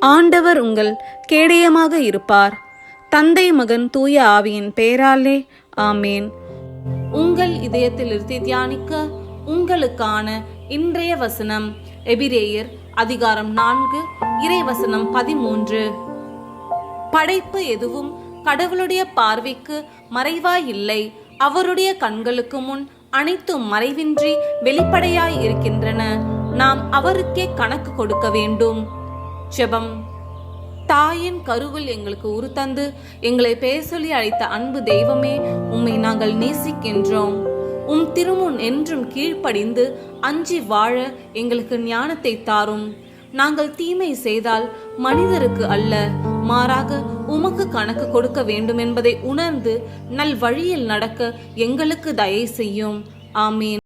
ஆண்டவர் உங்கள் கேடயமாக இருப்பார். தந்தை மகன் தூய ஆவியின் பெயராலே ஆமேன். உங்கள் இதயத்தில் தியானிக்க உங்களுக்கான இன்றைய வசனம் எபிரேயர் அதிகாரம் நான்கு இறை வசனம் பதிமூன்று. படைப்பு எதுவும் கடவுளுடைய பார்வைக்கு மறைவாய் இல்லை அவருடைய கண்களுக்கு முன் அனைத்தும் மறைவின்றி வெளிப்படையாய் இருக்கின்றன. நாம் அவருக்கே கணக்கு கொடுக்க வேண்டும். ஜெபம் தாயின் கருவில் எங்களுக்கு உருத்தந்து எங்களை பெயர் சொல்லி அழைத்த அன்பு தெய்வமே உம்மை நாங்கள் நேசிக்கின்றோம். உம் திருமுன் என்றும் கீழ்ப்படிந்து அஞ்சி வாழ எங்களுக்கு ஞானத்தை தாரும். நாங்கள் தீமை செய்தால் மனிதருக்கு அல்ல மாறாக உமக்கு கணக்கு கொடுக்க வேண்டும் என்பதை உணர்ந்து நல் வழியில் நடக்க எங்களுக்கு தயை செய்யும். ஆமீன்.